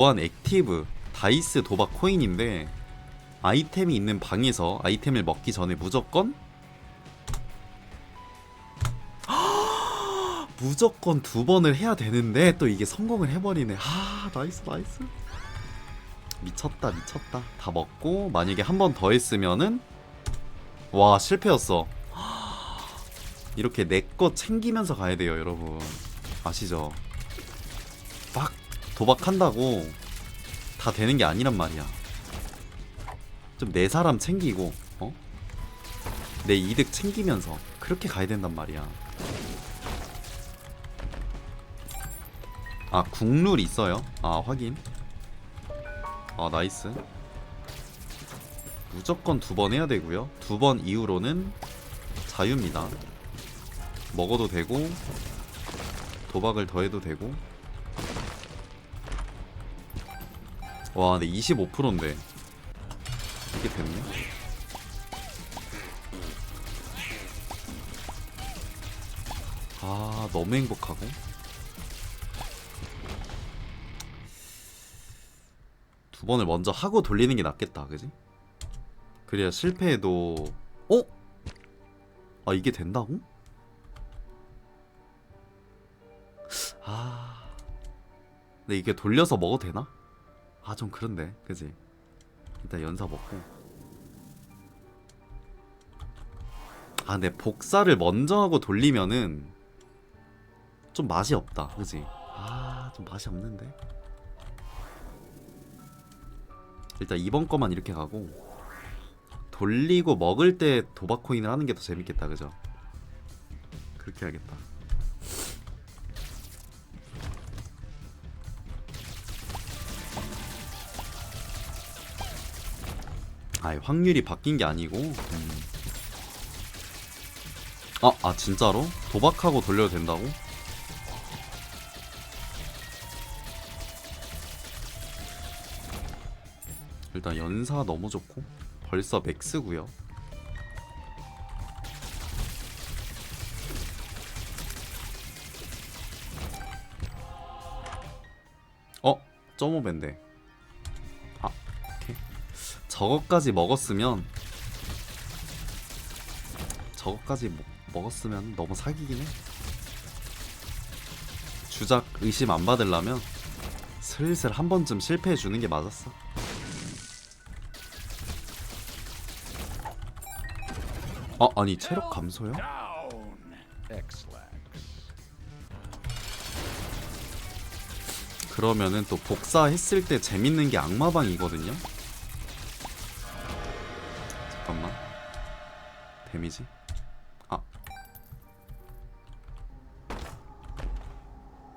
보안 액티브 다이스 도박 코인인데 아이템이 있는 방에서 아이템을 먹기 전에 무조건? 무조건 두 번을 해야 되는데 또 이게 성공을 해버리네. 아 나이스 나이스. 미쳤다 미쳤다. 다 먹고 만약에 한 번 더 했으면은 와 실패였어. 이렇게 내거 챙기면서 가야 돼요 여러분. 아시죠? 막 도박한다고 다 되는 게 아니란 말이야. 좀 내 사람 챙기고 어? 내 이득 챙기면서 그렇게 가야 된단 말이야. 아 국룰 있어요? 아 확인. 아 나이스. 무조건 두 번 해야 되고요. 두 번 이후로는 자유입니다. 먹어도 되고 도박을 더 해도 되고 와 근데 25%인데 이게 됐네 아 너무 행복하고 두 번을 먼저 하고 돌리는 게 낫겠다 그지? 그래야 실패해도 어? 아 이게 된다고? 아 근데 이게 돌려서 먹어도 되나? 아 좀 그런데 그지? 일단 연사 먹고 아 근데 복사를 먼저 하고 돌리면은 좀 맛이 없다 그지? 아 좀 맛이 없는데 일단 이번 거만 이렇게 가고 돌리고 먹을 때 도박 코인을 하는 게 더 재밌겠다 그죠? 그렇게 해야겠다 아 확률이 바뀐 게 아니고 음. 아, 아 진짜로? 도박하고 돌려도 된다고? 일단 연사 너무 좋고 벌써 맥스고요 어? 점오밴데 저거까지 먹었으면 저거까지 먹, 먹었으면 너무 사기긴 해 주작 의심 안 받으려면 슬슬 한 번쯤 실패해 주는 게 맞았어 아 아니 체력 감소요? 그러면은 또 복사했을 때 재밌는 게 악마방이거든요.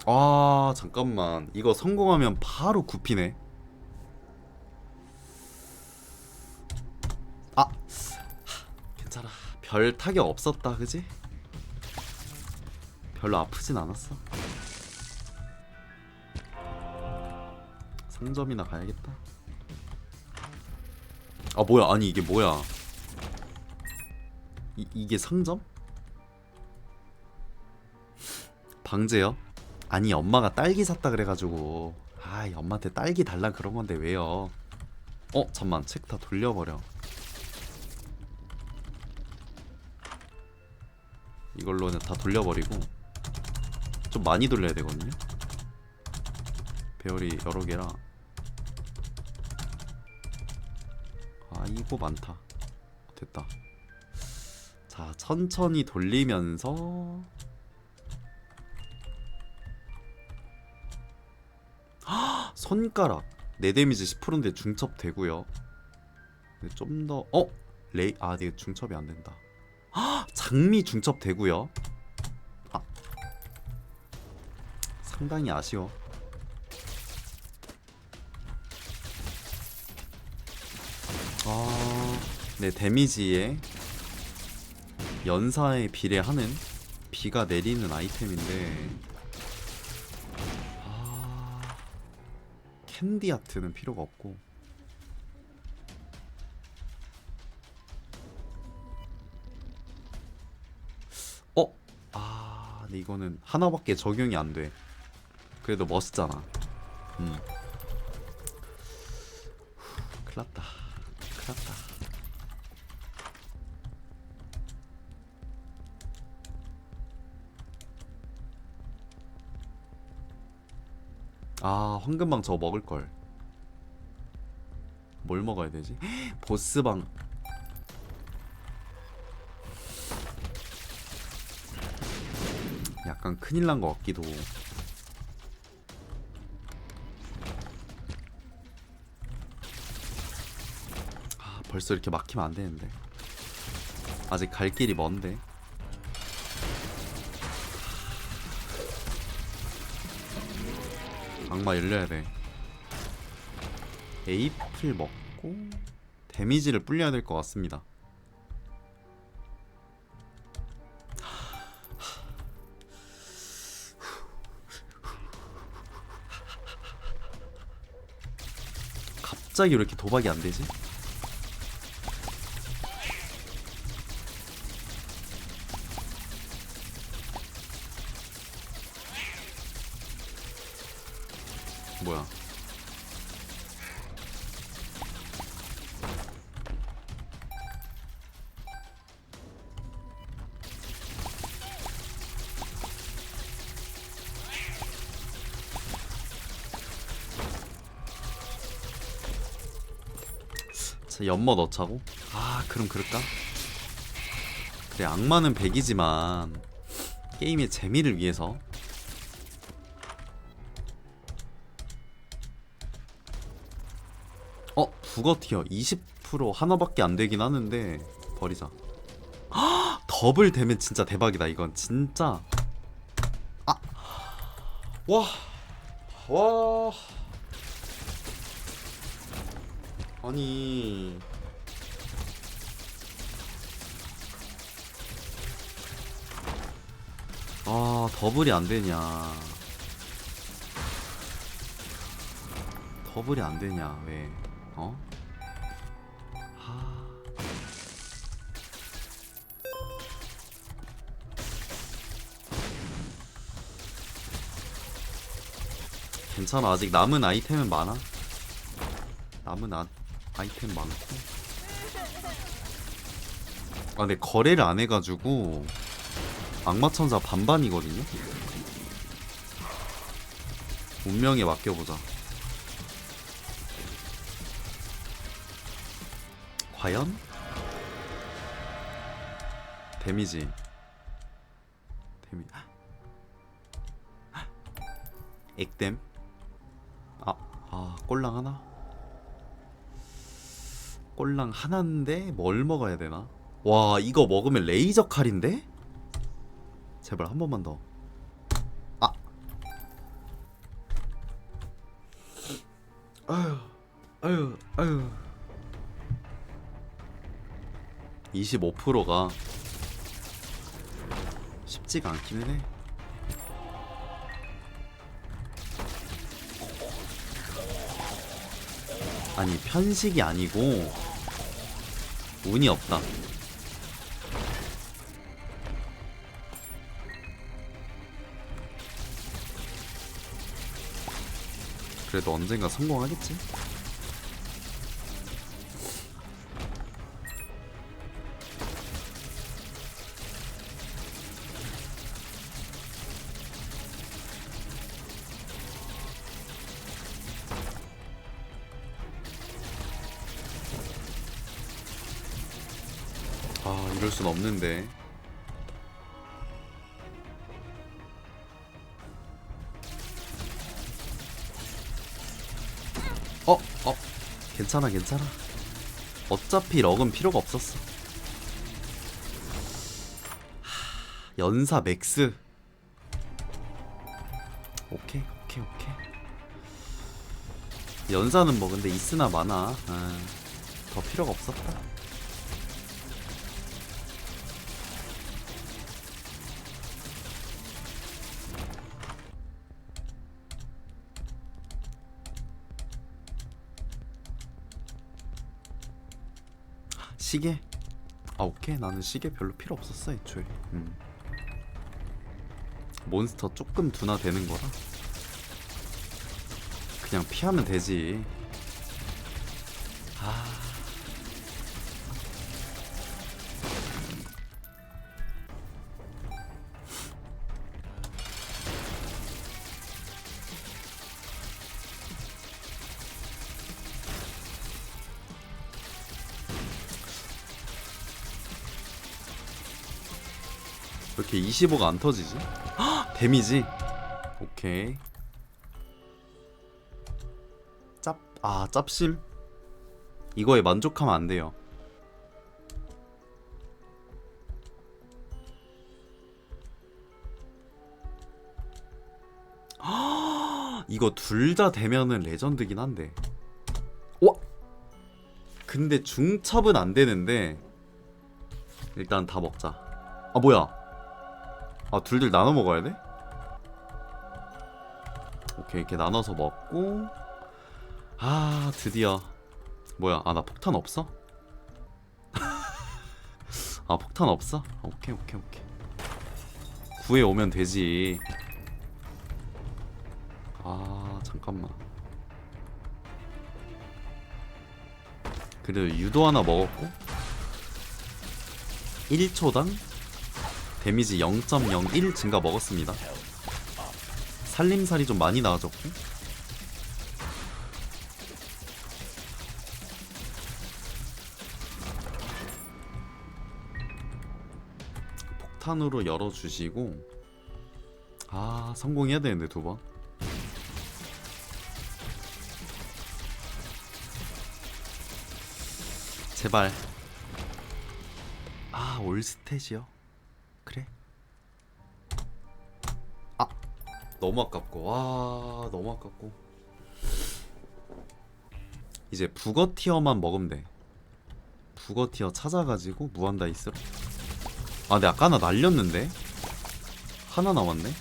아, 잠깐만. 이거 성공하면 바로 굽히네. 아. 하, 괜찮아. 별 타격 없었다. 그지? 별로 아프진 않았어. 상점이나 가야겠다. 아 뭐야? 아니 이게 뭐야? 이 이게 상점? 방제요? 아니 엄마가 딸기 샀다 그래가지고 아 엄마한테 딸기 달라 그런 건데 왜요? 어 잠만 책 다 돌려버려. 이걸로 는 다 돌려버리고 좀 많이 돌려야 되거든요. 배열이 여러 개라 아 이거 많다 됐다 자 천천히 돌리면서 헉, 손가락. 내 데미지 10%인데 중첩 되고요. 좀 더 어? 레이 아 이게 중첩이 안 된다. 헉, 장미 중첩 되고요. 아. 상당히 아쉬워. 아, 네 데미지에 연사에 비례하는 비가 내리는 아이템인데 캔디 아트는 필요가 없고 어? 아 근데 이거는 하나밖에 적용이 안 돼 그래도 멋있잖아 음. 큰일 났다 아 황금방 저거 먹을걸. 뭘 먹어야 되지? 보스방. 약간 큰일 난 것 같기도. 아 벌써 이렇게 막히면 안 되는데. 아직 갈 길이 먼데 악마 열려야 돼 에이플 먹고 데미지를 불려야 될 것 같습니다 갑자기 왜 이렇게 도박이 안 되지? 자, 연머 넣자고? 아, 그럼 그럴까? 그래, 악마는 100이지만 게임의 재미를 위해서 어, 북어 티어 20% 하나밖에 안 되긴 하는데 버리자. 헉, 더블 되면 진짜 대박이다. 이건 진짜. 아, 와, 와. 아니. 아, 더블이 안 되냐. 더블이 안 되냐, 왜? 어? 하... 괜찮아, 아직 남은 아이템은 많아. 남은 아, 아이템 많고. 아, 근데 거래를 안 해가지고 악마천사 반반이거든요. 운명에 맡겨보자. 과연? 데미지 데미 액땜 아, 아 꼴랑 하나? 꼴랑 하나인데 뭘 먹어야 되나? 와 이거 먹으면 레이저 칼인데? 제발 한 번만 더 아! 아유 아유 아유 25%가 쉽지가 않기는 해. 아니 편식이 아니고 운이 없다. 그래도 언젠가 성공하겠지? 순 없는데. 어? 어? 괜찮아 괜찮아. 어차피 럭은 필요가 없었어. 하, 연사 맥스. 오케이 오케이 오케이. 연사는 뭐 근데 있으나 마나. 아, 더 필요가 없었다 시계? 아 오케이. 나는 시계 별로 필요 없었어 애초에. 음. 몬스터 조금 둔화 되는 거라. 그냥 피하면 되지. 왜 이렇게 25가 안 터지지? 헉! 데미지? 오케이 짭, 아 짭심? 이거에 만족하면 안 돼요 헉! 이거 둘 다 되면은 레전드긴 한데 와! 근데 중첩은 안 되는데 일단 다 먹자 아 뭐야 아 둘둘 나눠 먹어야 돼? 오케이 이렇게 나눠서 먹고. 아 드디어. 뭐야 아 나 폭탄 없어? 아 폭탄 없어? 오케이 오케이 오케이. 구해 오면 되지. 아 잠깐만. 그래도 유도 하나 먹었고. 1초당 데미지 0.01 증가 먹었습니다. 살림살이 좀 많이 나아졌고 폭탄으로 열어주시고 아 성공해야 되는데 두 번. 제발 아 올스탯이요? 그래. 아 너무 아깝고. 와 너무 아깝고. 이제 북어 티어만 먹으면 돼. 북어 티어 찾아가지고 무한 다이스로 아 근데 아까 하나 날렸는데? 하나 남았네?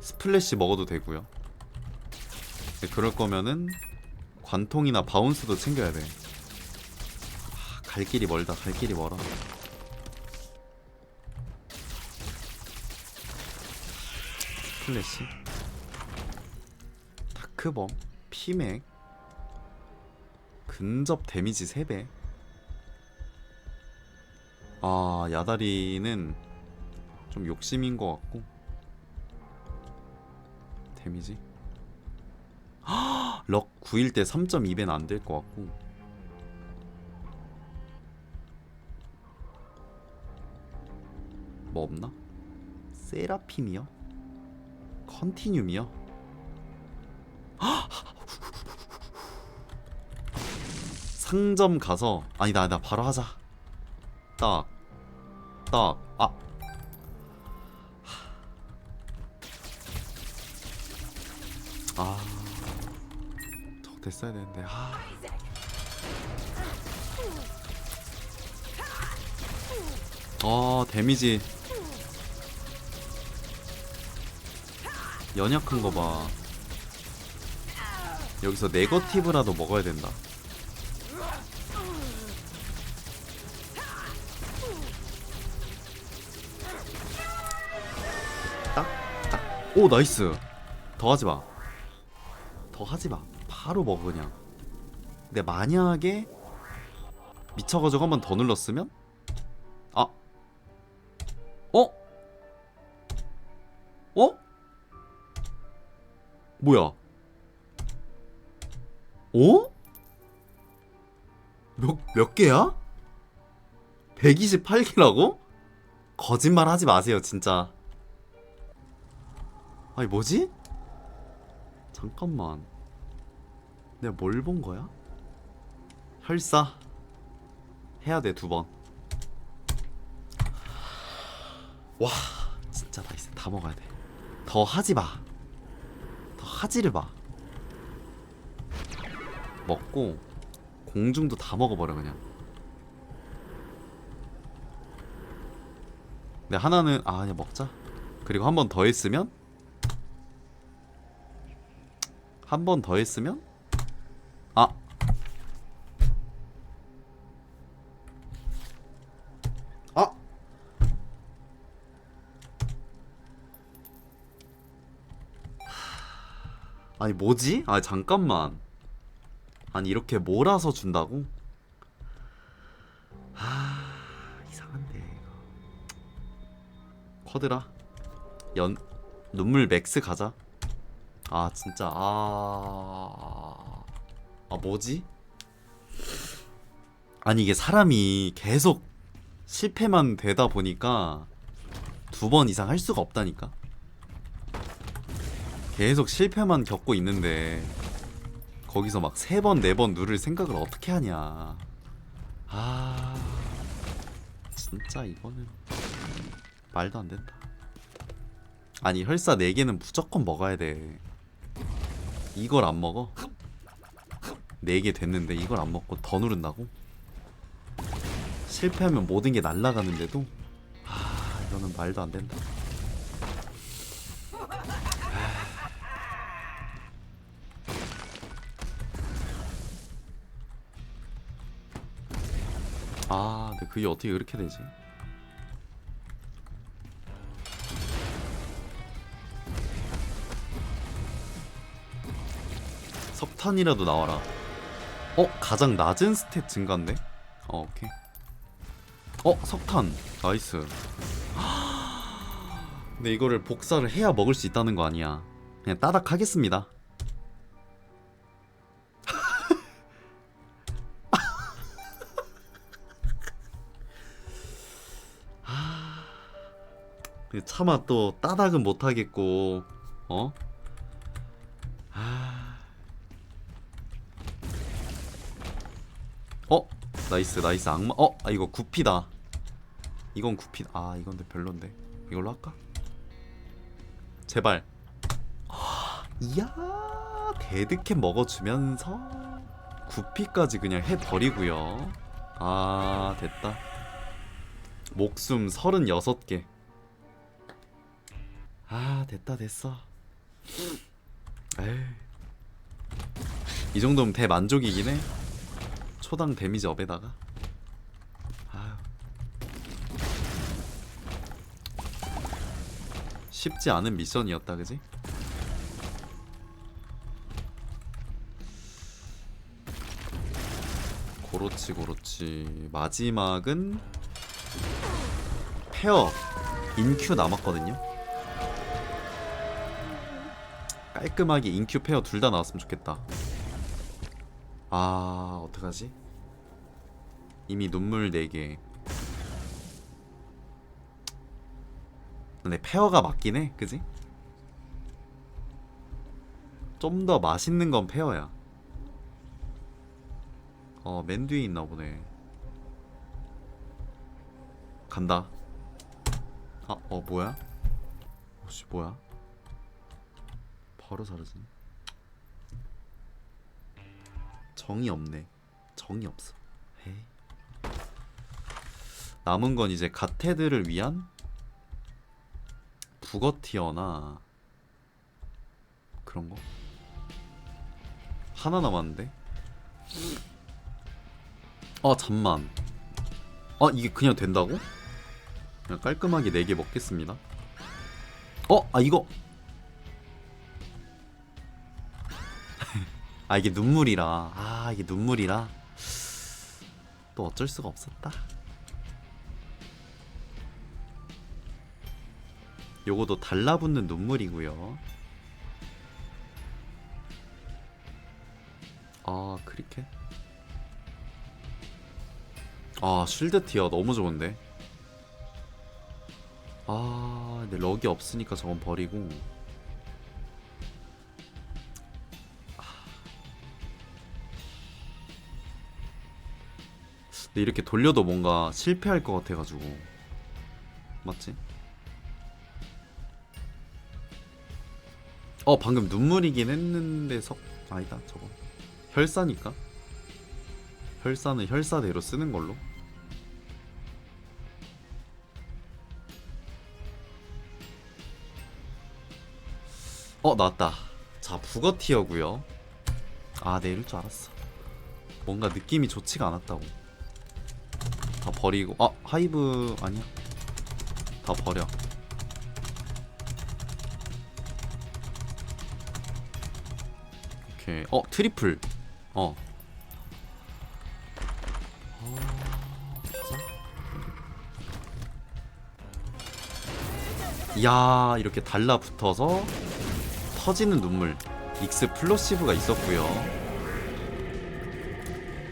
스플래시 먹어도 되고요. 근데 그럴 거면은 관통이나 바운스도 챙겨야 돼. 아, 갈 길이 멀다. 갈 길이 멀어 플래시? 다크범? 피맥? 근접 데미지 3배? 아 야다리는 좀 욕심인 것 같고. 데미지? 럭 9일 때 3.2배는 안 될 것 같고. 뭐 없나? 세라핌이요? 컨티뉴미요? 상점 가서 아니다 나 바로 하자. 딱 딱 아. 아. 저거 됐어야 되는데 아. 어, 데미지 연약한 거 봐. 여기서 네거티브라도 먹어야 된다. 딱, 딱. 오, 나이스. 더 하지 마. 더 하지 마. 바로 먹어, 그냥. 근데 만약에 미쳐가지고 한 번 더 눌렀으면? 아. 어? 어? 뭐야? 어? 몇, 몇 개야? 128개라고? 거짓말 하지 마세요, 진짜. 아니, 뭐지? 잠깐만. 내가 뭘 본 거야? 혈사. 해야 돼, 두 번. 와, 진짜 나이스. 다 먹어야 돼. 더 하지 마. 더 하지를 마. 먹고 공중도 다 먹어버려 그냥. 근데 하나는 아 그냥 먹자. 그리고 한 번 더 했으면 한 번 더 했으면 뭐지? 아 잠깐만 아니 이렇게 몰아서 준다고? 아 이상한데 이거 쿼드라 연 눈물 맥스 가자 아 진짜 아... 아 뭐지? 아니 이게 사람이 계속 실패만 되다 보니까 두 번 이상 할 수가 없다니까 계속 실패만 겪고 있는데 거기서 막 세 번 네 번 누를 생각을 어떻게 하냐. 아 진짜 이거는 말도 안 된다. 아니 혈사 4개는 무조건 먹어야 돼. 이걸 안 먹어? 4개 됐는데 이걸 안 먹고 더 누른다고? 실패하면 모든 게 날아가는데도? 아 이거는 말도 안 된다 아 근데 그게 어떻게 그렇게 되지? 석탄이라도 나와라. 어 가장 낮은 스탯 증가인데? 어 오케이. 어 석탄 나이스. 근데 이거를 복사를 해야 먹을 수 있다는 거 아니야? 그냥 따닥 하겠습니다. 차마 또 따닥은 못 하겠고 어? 아. 어? 나이스 나이스 악마 어? 아 이거 구피다 이건 구피 아 이건 근데 별론데 이걸로 할까? 제발 아, 이야 데드캡 먹어주면서 구피까지 그냥 해버리고요 아 됐다 목숨 36개 아 됐다 됐어. 에이. 이 정도면 대만족이긴 해. 초당 데미지 업에다가. 아유 쉽지 않은 미션이었다 그지? 고로치 고로치. 마지막은 페어. 인큐 남았거든요 깔끔하게 인큐 페어 둘 다 나왔으면 좋겠다 아 어떡하지? 이미 눈물 4개 근데 페어가 맞긴 해 그지? 좀 더 맛있는 건 페어야 어맨 뒤에 있나 보네 간다 아어 뭐야? 혹시 뭐야? 바로 사라지네 정이 없네 정이 없어 에이. 남은 건 이제 가테드를 위한 북어티어나 그런 거 하나 남았는데 아 잠만 아 이게 그냥 된다고? 그냥 깔끔하게 4개 먹겠습니다 어? 아 이거 아 이게 눈물이라. 아 이게 눈물이라. 또 어쩔 수가 없었다. 요거도 달라붙는 눈물이고요. 아 크리켓 아 쉴드 티어 너무 좋은데? 아 근데 럭이 없으니까 저건 버리고 근데 이렇게 돌려도 뭔가 실패할 것 같아가지고. 맞지? 어 방금 눈물이긴 했는데 석 아니다 저거. 혈사니까? 혈사는 혈사대로 쓰는 걸로? 어 나왔다. 자 북어티어고요. 아 내릴 줄 알았어. 뭔가 느낌이 좋지가 않았다고 다 버리고. 아 하이브 아니야? 다 버려. 오케이. 어 트리플. 어. 이야 이렇게 달라붙어서 터지는 눈물. 익스 플로시브가 있었고요.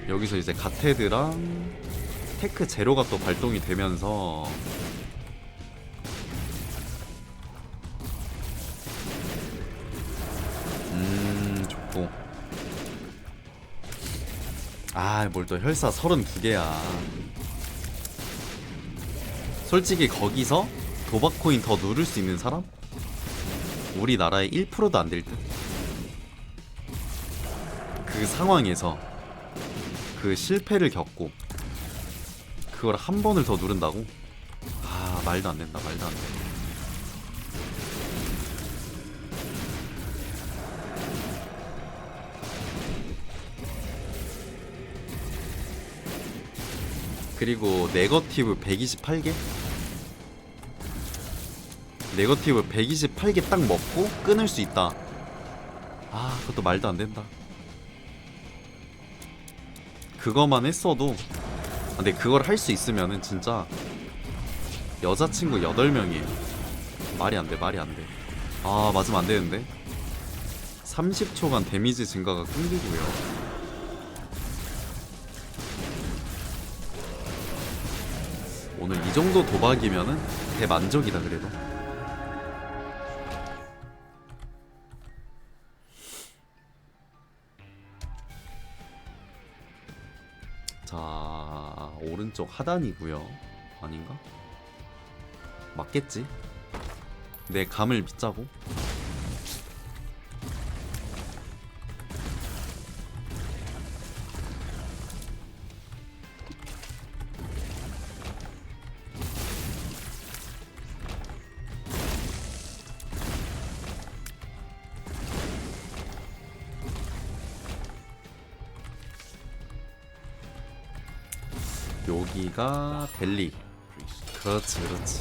여기서 이제 가테드랑 테크 제로가 또 발동이 되면서 음 좋고 아 뭘 또 혈사 32개야 솔직히 거기서 도박 코인 더 누를 수 있는 사람? 우리나라에 1%도 안 될 듯. 그 상황에서 그 실패를 겪고 그걸 한 번을 더 누른다고? 아 말도 안 된다 말도 안 돼. 그리고 네거티브 128개? 네거티브 128개 딱 먹고 끊을 수 있다. 아, 그것도 말도 안 된다. 그거만 했어도 아, 근데 그걸 할 수 있으면은 진짜 여자친구 8명이에요. 말이 안 돼, 말이 안 돼. 아, 맞으면 안 되는데. 30초간 데미지 증가가 끊기고요. 오늘 이 정도 도박이면은 대만족이다 그래도. 자 오른쪽 하단이고요 아닌가? 맞겠지? 내 감을 믿자고 델리. 그렇지 그렇지.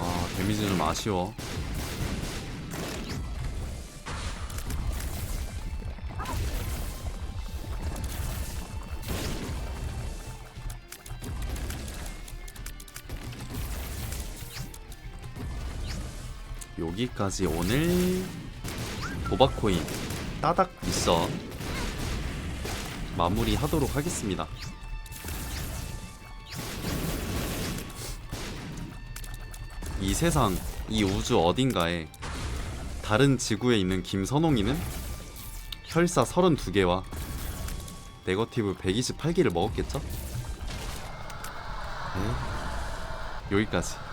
아 데미지 좀 아쉬워. 여기까지 오늘 도박코인 따닥 미션 마무리하도록 하겠습니다. 이 세상, 이 우주 어딘가에 다른 지구에 있는 김선홍이는 혈사 32개와 네거티브 128개를 먹었겠죠? 네. 여기까지.